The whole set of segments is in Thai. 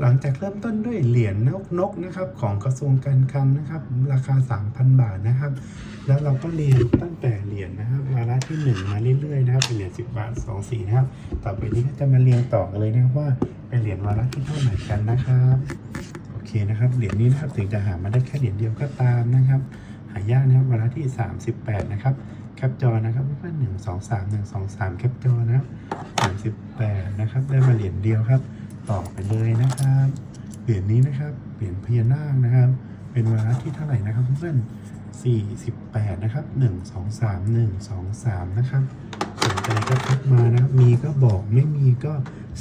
หลังจากเริ่มต้นด้วยเหรียญนกนกนะครับของกระทรวงการคลังนะครับ ราคา 3,000 บาทนะครับ แล้วเราก็เรียงตั้งแต่เหรียญนะครับวาระที่ 1 มาเรื่อยๆนะครับเป็นเหรียญ10 บาท2 4นะครับ ต่อไปนี้ก็จะมาเรียงต่อกันเลยนะครับว่าเป็นเหรียญวาระที่เท่าไหร่กันนะครับโอเคนะครับเหรียญนี้นะครับถึงจะหามาได้แค่เหรียญเดียวก็ตามนะครับ หายากนะครับวาระที่ 38 นะครับแคปจอนะครับเพื่อนหนึ่งสองสามหนึ่งสองสามแคปจอนะครับสามสิบแปดนะครับได้มาเหรียญเดียวครับ ต่อไปเลยนะครับเหรียญนี้นะครับเหรียญพญานาคนะครับ เป็นวาระที่เท่าไหร่นะครับเพื่อนสี่สิบแปดนะครับหนึ่งสองสามหนึ่งสองสามนะครับสนใจก็ทักมานะครับ มีก็บอกไม่มีก็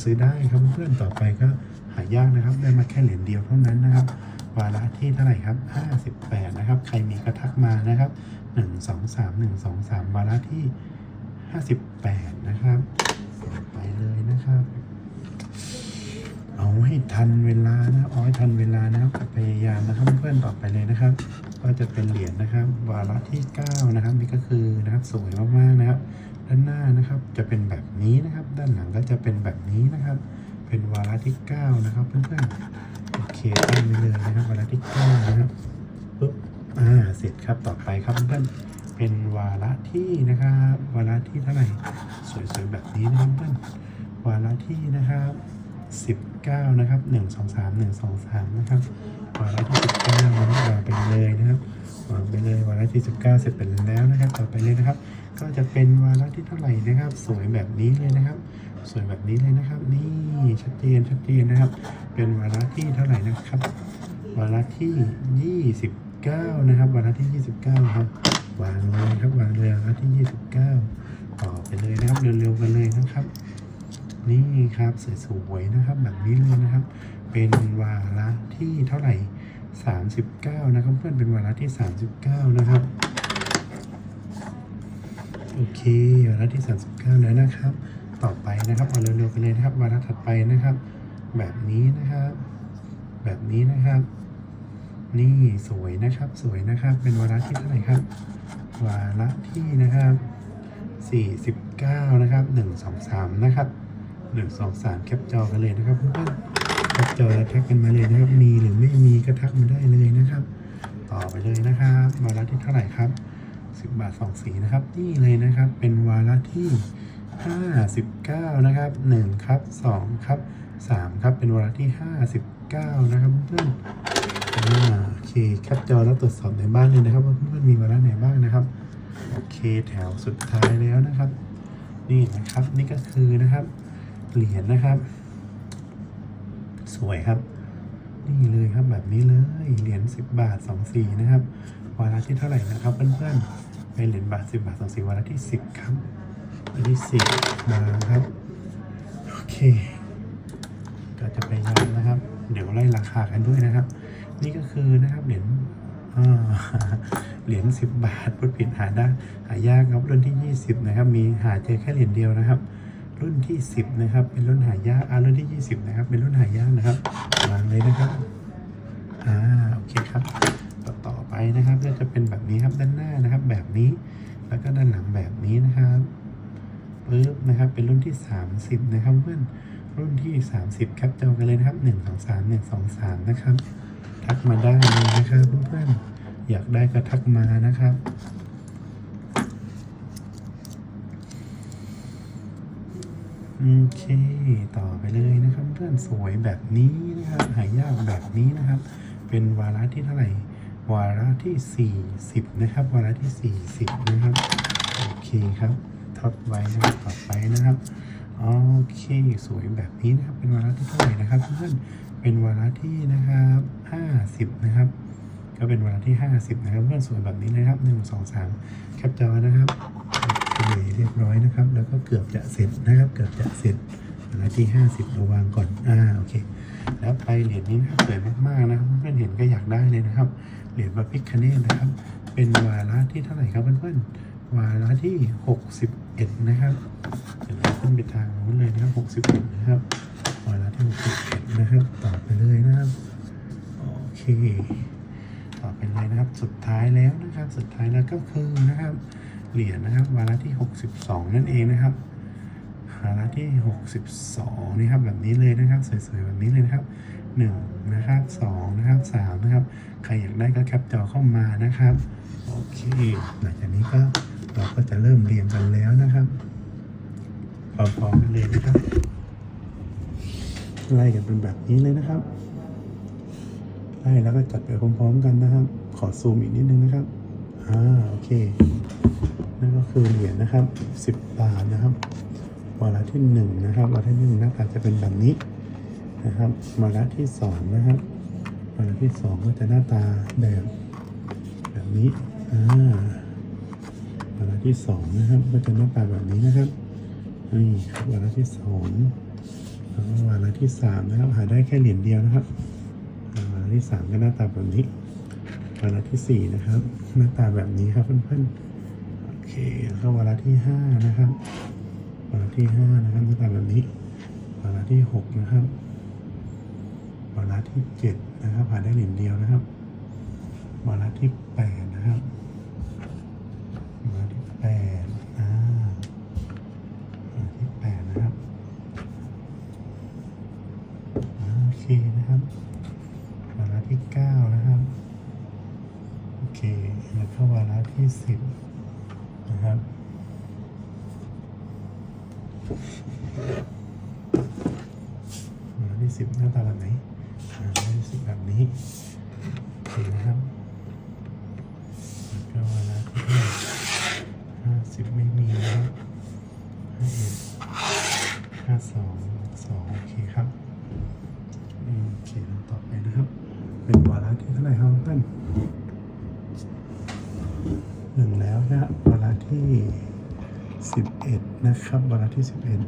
ซื้อได้ครับเพื่อนต่อไปก็หายากนะครับ ได้มาแค่เหรียญเดียวเท่านั้นนะครับ วาระที่เท่าไหร่ครับ 58 นะครับ ใครมีกระทักมานะครับ 1 2 3 1 2 3 วาระที่ 58 นะครับ ไปเลยนะครับ เอาให้ ทันเวลานะอาให้ทันเวลานะครับพยายามนะครับเพื่อนต่อไปเลยนะครับ ก็จะเป็นเหรียญนะครับ วาระที่ 9 นะครับ นี่ก็คือนะครับสวยมากๆนะครับ ด้านหน้านะครับจะเป็นแบบนี้นะครับ ด้านหลังก็จะเป็นแบบนี้นะครับ เป็นวาระที่ 9 นะครับเพื่อนๆโอเคตั้งไว้เลยนะครับวาระที่เก้านะครับปุ๊บอ่าเสร็จครับต่อไปครับเพื่อนเป็นวาระที่นะครับ วาระที่เท่าไหร่สวยๆแบบนี้นะครับเพื่อนวาระที่นะครับ 19 นะครับ 1 2 3 1 2 3 นะครับวาระที่ 19นะครับวางไปเลยนะครับวางไปเลยวาระที่ 19 เสร็จไปแล้วนะครับ ต่อไปเลยนะครับ ก็จะเป็นวาระที่เท่าไหร่นะครับ สวยแบบนี้เลยนะครับ สวยแบบนี้เลยนะครับ นี่ชัดเจนชัดเจนนะครับ เป็นวาระที่เท่าไหร่นะครับ วาระที่ 29 นะครับ วาระที่ 29 ครับ วางเลยครับ วางเลยวาระที่ 29 ต่อไปเลยนะครับ เร็วๆกันเลยนะครับ นี่ครับสวยๆนะครับแบบนี้เลยนะครับ เป็นวาระที่เท่าไหร่ 39 นะครับเพื่อนเป็นวาระที่ 39 นะครับโอเควาระที่ 39 แล้วนะครับ ต่อไปนะครับเอาเร็วๆกันเลยนะครับวาระถัดไปนะครับ แบบนี้นะครับ แบบนี้นะครับ นี่สวยนะครับสวยนะครับ เป็นวาระที่เท่าไหร่ครับ วาระที่นะครับ49 นะครับ 1 2 3 นะครับ 1 2 3แคปจอกันเลยนะครับเพื่อนๆแคปจอแล้วทักกันมาเลยนะครับ มีหรือไม่มีก็ทักมาได้เลยนะครับ ต่อไปเลยนะครับวาระที่เท่าไหร่ครับ10บบาท2สีนะครับนี่เลยนะครับ เป็นวาระที่59นะครับ1ครับ2ครับ3ครับเป็นวาระที่59นะครับเพื่อนๆโอเคแคปจอแล้วตรวจสอบในบ้านเลยนะครับว่าเพื่อนๆมีวาระไหนบ้างนะครับโอเคแถวสุดท้ายแล้วนะครับ นี่นะครับนี่ก็คือนะครับ เหรียญนะครับ สวยครับ นี่เลยครับแบบนี้เลยเหรียญ10 บาท2สีนะครับวาระที่เท่าไหร่นะครับเพื่อนๆเป็นเหรียญบาท10บาท2สีวาระที่ 10 ครับวาระที่10มาครับโอเค ก็จะพยายามนะครับ เดี๋ยวไล่ราคากันด้วยนะครับ นี่ก็คือนะครับเหรียญเหรียญ10 บาทพูดผิดหาได้หายากครับรุ่นที่ 20 นะครับ มีหาเจอแค่เหรียญเดียวนะครับ รุ่นที่ 10 นะครับ เป็นรุ่นหายากอ่ารุ่นที่ 20 นะครับ เป็นรุ่นหายากนะครับวางเลยนะครับอ่าโอเคครับต่อต่อไปนะครับก็จะเป็นแบบนี้ครับด้านหน้านะครับ แบบนี้ แล้วก็ด้านหลังแบบนี้นะครับปึ๊บนะครับ เป็นรุ่นที่ 30 นะครับเพื่อนรุ่นที่ 30แคปจอกันเลยนะครับ 1 2 3 1 2 3 นะครับ ทักมาได้เลยนะครับเพื่อนๆอยากได้ก็ทักมานะครับ โอ เค ต่อไปเลยนะครับเพื่อนสวยแบบนี้นะครับหายากแบบนี้นะครับ เป็นวาระที่เท่าไหร่ วาระที่ 40 นะครับ วาระที่ 40 นะครับโอเคครับทดไว้นะครับต่อไปนะครับโอเค สวยแบบนี้นะครับ เป็นวาระที่เท่าไหร่นะครับเพื่อนเป็นวาระที่นะครับ 50 นะครับ ก็เป็นวาระที่ 50 นะครับ เพื่อนสวยแบบนี้เลยครับ 1 2 3แคปจอนะครับ เคเรียบร้อยนะครับ แล้วก็เกือบจะเสร็จนะครับ เกือบจะเสร็จวาที่50เราวางก่อน อ่า โอเค แล้วไปเหรียญนี้นะครับสวยมากๆนะครับเพื่อนเห็นก็อยากได้เลยนะครับ เหรียญพระพิคเนตนะครับ เป็นวาระที่เท่าไหร่ครับเพื่อนๆ วาระที่61นะครับเดี๋ยวเราขึ้นไปทางนู้นเลยนะครับ61นะครับ วาระที่61นะครับ ต่อไปเลยนะครับ โอเค ต่อไปเลยนะครับ สุดท้ายแล้วนะครับ สุดท้ายแล้วก็คือนะครับ เหรียญนะครับ วาระที่ 62 นั่นเองนะครับวาระที่ 62 นี่ครับแบบนี้เลยนะครับ สวยๆแบบนี้เลยนะครับ 1 นะครับ 2 นะครับ 3 นะครับ ใครอยากได้ก็แคปจอเข้ามานะครับ โอเค หลังจากนี้ก็เราก็จะเริ่มเรียงกันแล้วนะครับพร้อมๆกันเลยนะครับ ไล่กันเป็นแบบนี้เลยนะครับไล่แล้วก็จัดไปพร้อมๆกันนะครับ ขอซูมอีกนิดนึงนะครับ อ่า โอเค นั่นก็คือเหรียญนะครับ 10 บาทนะครับวาระที่1นะครับวาระที่หนึ่งหน้าตาจะเป็นแบบนี้นะครับวาระที่2นะครับวาระที่ 2 ก็จะหน้าตาแบบแบบนี้อ่าวาระที่2นะครับก็จะหน้าตาแบบนี้นะครับนี่วาระที่2แล้ววาระที่3นะครับหาได้แค่เหรียญเดียวนะครับวาระที่ 3 ก็หน้าตาแบบนี้วาระที่ 4 นะครับ หน้าตาแบบนี้ครับเพื่อนๆ เคแล้วก็วาระที่5นะครับวาระที่5นะครับหน้าตาแบบนี้วาระที่6นะครับวาระที่7นะครับหานได้เหรียญเดียวนะครับวาระที่8นะครับวาระที่8อ่าวาระที่8นะครับโอเคนะครับวาระที่9นะครับโอเคแล้วก็วาระที่10 นะครับวาระที่สิบหน้าตาแบบไหนอ่าที่สิบแบบนี้โอเคนะครับแล้วก็วาระที่ห้าสิบไม่มีนะครับห้าเอ็ดห้าสองสองโอเคครับอืมโอเคแล้วต่อไปนะครับ เป็นวาระที่เท่าไหร่ครับท่านหนึ่งแล้วนะครับวาระ ที่สิบเอ็ดนะครับ วาระที่สิบเอ็ด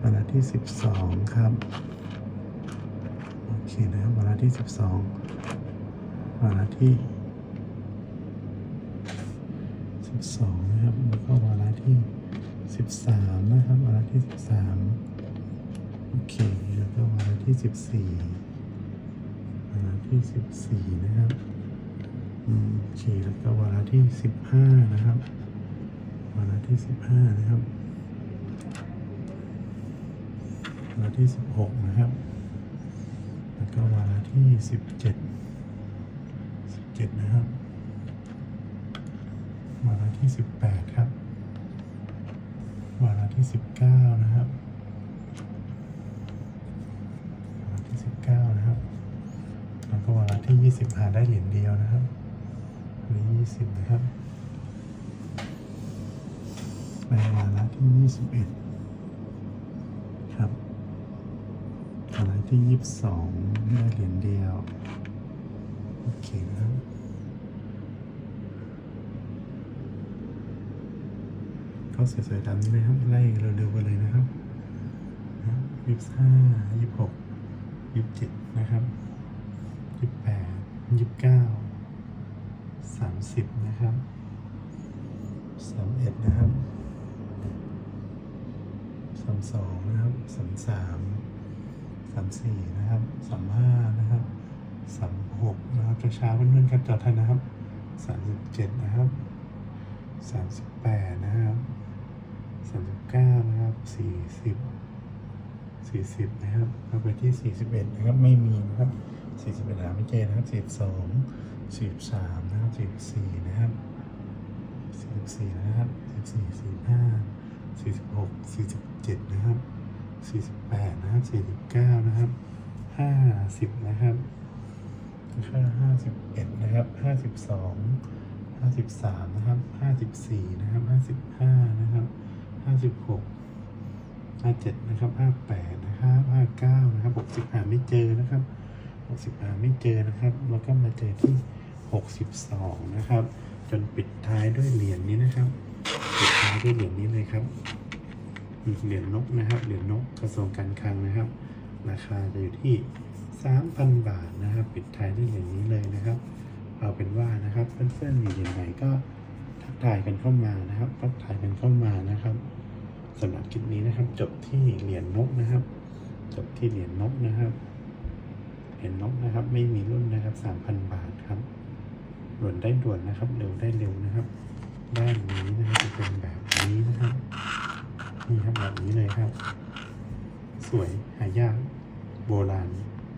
วาระที่สิบสองครับ โอเคนะครับ วาระที่สิบสองวาระที่สิบสองนะครับ แล้วก็วาระที่สิบสามนะครับ วาระที่สิบสามโอเค แล้วก็วาระที่สิบสี่วาระที่สิบสี่นะครับโอเค แล้วก็วาระที่สิบห้านะครับ วาระที่สิบห้านะครับวาระที่สิบหกนะครับ แล้วก็วาระที่สิบเจ็ดสิบเจ็ดนะครับ วาระที่สิบแปดครับ วาระที่สิบเก้านะครับวาระที่สิบเก้านะครับ แล้วก็วาระที่ยี่สิบหาได้เหรียญเดียวนะครับหรียญยี่สิบนะครับ ในวาระที่ยี่สิบเอ็ดครับวาระที่ยี่สิบสองได้เหรียญเดียว โอเคนะครับก็สวยๆตามนี้เลยครับ ไล่เร็วๆไปเลยนะครับยี่สิบห้ายี่สิบหกยี่สิบเจ็ดนะครับยี่สิบแปดยี่สิบเก้าสามสิบนะครับสามเอ็ดนะครับสามสองนะครับสามสามสามสี่นะครับสามห้านะครับสามหกนะครับช้าๆเพื่อนๆครับจอทันนะครับสามสิบเจ็ดนะครับสามสิบแปดนะครับสามสิบเก้านะครับสี่สิบสี่สิบนะครับเราไปที่สี่สิบเอ็ดนะครับไม่มีนะครับสี่สิบเอ็ดหาไม่เจอนะครับสี่สองสี่สามนะครับสี่สี่นะครับสี่สิบสี่นะครับสี่สี่สี่ห้า สี่สิบหกสี่สิบเจ็ดนะครับสี่สิบแปดนะครับสี่สิบเก้านะครับห้าสิบนะครับค่าห้าสิบเอ็ดนะครับห้าสิบสองห้าสิบสามนะครับห้าสิบสี่นะครับห้าสิบห้านะครับห้าสิบหกห้าเจ็ดนะครับห้าแปดนะครับห้าเก้านะครับหกสิบหาไม่เจอนะครับหกสิบหาไม่เจอนะครับ แล้วก็มาเจอที่หกสิบสองนะครับ จนปิดท้ายด้วยเหรียญนี้นะครับ ท้ายด้วยเหรียญนี้เลยครับเหรียญนกนะครับเหรียญนกกระทรวงการคลังนะครับ ราคาจะอยู่ที่สามพันบาทนะครับ ปิดท้ายด้วยเหรียญนี้เลยนะครับ เอาเป็นว่านะครับเพื่อนๆมีเหรียญไหนก็ทักทายกันเข้ามานะครับทักทายกันเข้ามานะครับสำหรับคลิปนี้นะครับ จบที่เหรียญนกนะครับ จบที่เหรียญนกนะครับเหรียญนกนะครับ ไม่มีรุ่นนะครับสามพันบาทครับด่วนได้ด่วนนะครับ เร็วได้เร็วนะครับด้านนี้นะครับจะเป็นแบบ นี้นะครับนี่ครับแบบนี้เลยครับ สวยหายากโบราณ